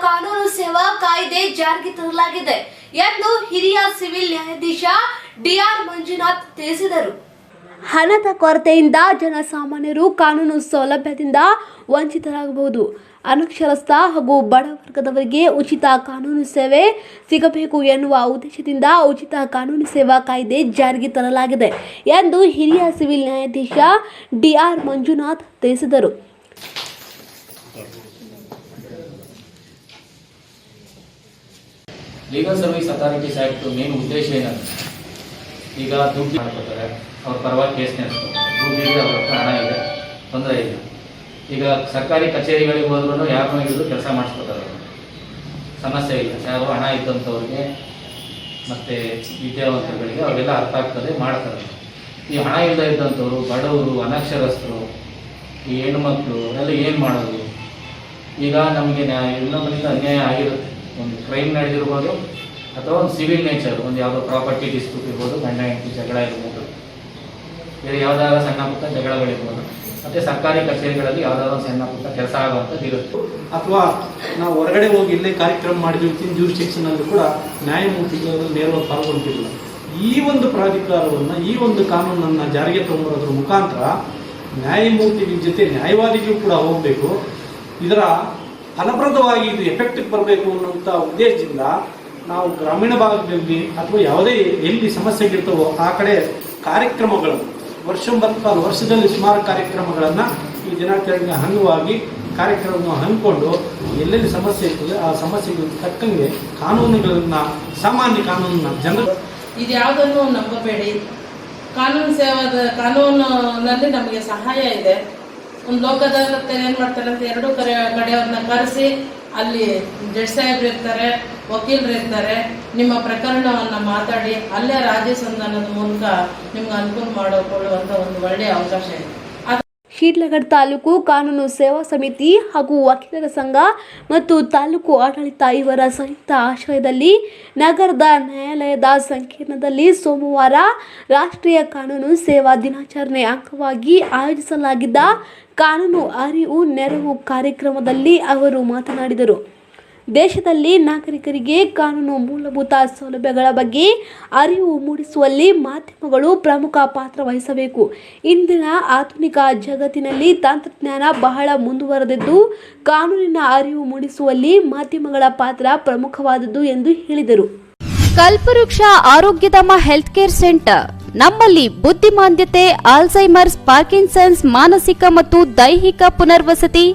ಕಾನೂನು ಸೇವಾ ಕಾಯ್ದೆ ಜಾರಿಗೆ ತರಲಾಗಿದೆ ಎಂದು ಹಿರಿಯ ಸಿವಿಲ್ ನ್ಯಾಯಾಧೀಶ ಡಿಆರ್ ಮಂಜುನಾಥ್ ತಿಳಿಸಿದರು. ಹಣದ ಕೊರತೆಯಿಂದ ಜನಸಾಮಾನ್ಯರು ಕಾನೂನು ಸೌಲಭ್ಯದಿಂದ ವಂಚಿತರಾಗಬಹುದು. ಅನಕ್ಷರಸ್ಥ ಹಾಗೂ ಬಡ ವರ್ಗದವರಿಗೆ ಉಚಿತ ಕಾನೂನು ಸೇವೆ ಸಿಗಬೇಕು ಎನ್ನುವ ಉದ್ದೇಶದಿಂದ ಉಚಿತ ಕಾನೂನು ಸೇವಾ ಕಾಯ್ದೆ ಜಾರಿಗೆ ತರಲಾಗಿದೆ ಎಂದು ಹಿರಿಯ ಸಿವಿಲ್ ನ್ಯಾಯಾಧೀಶ ಡಿಆರ್ ಮಂಜುನಾಥ್ ತಿಳಿಸಿದರು. Legal service authorities act main ಉದ್ದೇಶ ಏನಂದ್ರೆ, ಈಗ ದುಡ್ಡು ಮಾಡ್ಕೋತಾರೆ, ಅವ್ರ ಪರವಾಗಿ ಕೇಸ್ ನಡೆಸ್ತಾರೆ ದುಡ್ಡಿದೆ ಅವ್ರ ಹತ್ರ ಹಣ ಇದೆ, ತೊಂದರೆ ಇಲ್ಲ. ಈಗ ಸರ್ಕಾರಿ ಕಚೇರಿಗಳಿಗೆ ಹೋದ್ರೂ ಯಾರನ್ನೂ ಹಿಡಿದು ಕೆಲಸ ಮಾಡಿಸ್ಕೋತಾರೆ ಸಮಸ್ಯೆ ಇಲ್ಲ. ಯಾರು ಹಣ ಇದ್ದಂಥವ್ರಿಗೆ ಮತ್ತು ವಿದ್ಯಾವಂತರುಗಳಿಗೆ ಅವರೆಲ್ಲ ಅರ್ಥ ಆಗ್ತದೆ, ಮಾಡ್ತಾರೆ. ಈ ಹಣ ಇಲ್ಲದ ಇದ್ದಂಥವ್ರು ಬಡವರು, ಅನಕ್ಷರಸ್ಥರು, ಈ ಮಕ್ಕಳು ಅವರೆಲ್ಲ ಏನು ಮಾಡೋದು? ಈಗ ನಮಗೆ ಇನ್ನೊಬ್ಬರಿಂದ ಅನ್ಯಾಯ ಆಗಿರುತ್ತೆ. ಒಂದು ಕ್ರೈಮ್ ನಡೆದಿರ್ಬೋದು ಅಥವಾ ಒಂದು ಸಿವಿಲ್ ನೇಚರ್ ಒಂದು ಯಾವುದೋ ಪ್ರಾಪರ್ಟಿ ಡಿಸ್ಪ್ಯೂಟ್ ಇರ್ಬೋದು, ಗಂಡ, ಹೆಂಡತಿ ಜಗಳ ಇರ್ಬೋದು. ಬೇರೆ ಯಾವುದಾದ್ರು ಸಣ್ಣ ಪುಟ್ಟ ಜಗಳಗಳಿರ್ಬೋದು. ಮತ್ತು ಸರ್ಕಾರಿ ಕಚೇರಿಗಳಲ್ಲಿ ಯಾವುದಾದ್ರು ಸಣ್ಣ ಪುಟ್ಟ ಕೆಲಸ ಆಗುವಂಥದ್ದು ಇರುತ್ತೆ. ಅಥವಾ ನಾವು ಹೊರಗಡೆ ಹೋಗಿ ಇಲ್ಲೇ ಕಾರ್ಯಕ್ರಮ ಮಾಡಿದ್ವಿ ತಿನ್ ಜ್ಯೂಸ್ ಕೂಡ ನ್ಯಾಯಮೂರ್ತಿಗಳು ನೇರವಾಗಿ ಪಾಲ್ಗೊಂಡಿಲ್ಲ. ಈ ಒಂದು ಪ್ರಾಧಿಕಾರವನ್ನು, ಈ ಒಂದು ಕಾನೂನನ್ನು ಜಾರಿಗೆ ತಗೊಂಡೋದ್ರ ಮುಖಾಂತರ ನ್ಯಾಯಮೂರ್ತಿಗಳ ಜೊತೆ ನ್ಯಾಯವಾದಿಗಳು ಕೂಡ ಹೋಗಬೇಕು. ಇದರ ಫಲಪ್ರದವಾಗಿ ಇದು ಎಫೆಕ್ಟಿಗೆ ಬರಬೇಕು ಅನ್ನುವಂಥ ಉದ್ದೇಶದಿಂದ ನಾವು ಗ್ರಾಮೀಣ ಭಾಗದಲ್ಲಿ ಅಥವಾ ಯಾವುದೇ ಎಲ್ಲಿ ಸಮಸ್ಯೆಗಳಿರ್ತವೋ ಆ ಕಡೆ ಕಾರ್ಯಕ್ರಮಗಳು ವರ್ಷಂಬರ್ಕಾಲ ವರ್ಷದಲ್ಲಿ ಸುಮಾರು ಕಾರ್ಯಕ್ರಮಗಳನ್ನು ಈ ದಿನಾಚರಣೆಗೆ ಅಂಗವಾಗಿ ಕಾರ್ಯಕ್ರಮವನ್ನು ಹಮ್ಮಿಕೊಂಡು ಎಲ್ಲೆಲ್ಲಿ ಸಮಸ್ಯೆ ಇರ್ತದೆ ಆ ಸಮಸ್ಯೆಗೆ ತಕ್ಕಂಗೆ ಕಾನೂನುಗಳನ್ನು, ಸಾಮಾನ್ಯ ಕಾನೂನನ್ನ ಜನರು ಇದ್ಯಾವುದನ್ನು ನಂಬಬೇಡಿ. ಕಾನೂನು ಸೇವಾದ, ಕಾನೂನಿನಲ್ಲಿ ನಮಗೆ ಸಹಾಯ ಇದೆ. ಒಂದು ಲೋಕದಾಲತ್ತೆ ಏನು ಮಾಡ್ತಾರೆ ಅಂತ ಎರಡು ಕಡೆ ಕಡೆಯವ್ರನ್ನ ಕರೆಸಿ ಅಲ್ಲಿ ಜಡ್ಜ್ ಸಾಹೇಬ್ರು ಇರ್ತಾರೆ, ವಕೀಲರು ಇರ್ತಾರೆ, ನಿಮ್ಮ ಪ್ರಕರಣವನ್ನು ಮಾತಾಡಿ ಅಲ್ಲೇ ರಾಜ್ಯ ಸಂಧಾನದ ಮೂಲಕ ನಿಮ್ಗೆ ಅನುಕೂಲ ಮಾಡಿಕೊಳ್ಳುವಂಥ ಒಂದು ಒಳ್ಳೆಯ ಅವಕಾಶ ಇದೆ. ಶಿಡ್ಲಘಟ್ಟ ತಾಲೂಕು ಕಾನೂನು ಸೇವಾ ಸಮಿತಿ ಹಾಗೂ ವಕೀಲರ ಸಂಘ ಮತ್ತು ತಾಲೂಕು ಆಡಳಿತ ಇವರ ಸಂಯುಕ್ತ ಆಶ್ರಯದಲ್ಲಿ ನಗರದ ನ್ಯಾಯಾಲಯದ ಸಂಕೀರ್ಣದಲ್ಲಿ ಸೋಮವಾರ ರಾಷ್ಟ್ರೀಯ ಕಾನೂನು ಸೇವಾ ದಿನಾಚರಣೆ ಅಂಗವಾಗಿ ಆಯೋಜಿಸಲಾಗಿದ್ದ ಕಾನೂನು ಅರಿವು ನೆರವು ಕಾರ್ಯಕ್ರಮದಲ್ಲಿ ಅವರು ಮಾತನಾಡಿದರು. ದೇಶದಲ್ಲಿ ನಾಗರಿಕರಿಗೆ ಕಾನೂನು ಮೂಲಭೂತ ಸೌಲಭ್ಯಗಳ ಬಗ್ಗೆ ಅರಿವು ಮೂಡಿಸುವಲ್ಲಿ ಮಾಧ್ಯಮಗಳು ಪ್ರಮುಖ ಪಾತ್ರ ವಹಿಸಬೇಕು. ಇಂದಿನ ಆಧುನಿಕ ಜಗತ್ತಿನಲ್ಲಿ ತಂತ್ರಜ್ಞಾನ ಬಹಳ ಮುಂದುವರೆದಿದ್ದು, ಕಾನೂನಿನ ಅರಿವು ಮೂಡಿಸುವಲ್ಲಿ ಮಾಧ್ಯಮಗಳ ಪಾತ್ರ ಪ್ರಮುಖವಾದದ್ದು ಎಂದು ಹೇಳಿದರು. ಕಲ್ಪವೃಕ್ಷ ಆರೋಗ್ಯಧಾಮ ಹೆಲ್ತ್ ಕೇರ್ ಸೆಂಟರ್. ನಮ್ಮಲ್ಲಿ ಬುದ್ಧಿಮಾಂದ್ಯತೆ ಆಲ್ಝೈಮರ್ಸ್ ಪಾರ್ಕಿನ್ಸನ್ಸ್, ಮಾನಸಿಕ ಮತ್ತು ದೈಹಿಕ ಪುನರ್ವಸತಿ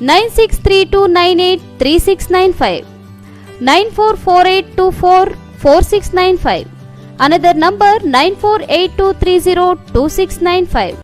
Nine six three two nine eight three six nine five nine four four eight two four four six nine five another number nine four eight two three zero two six nine five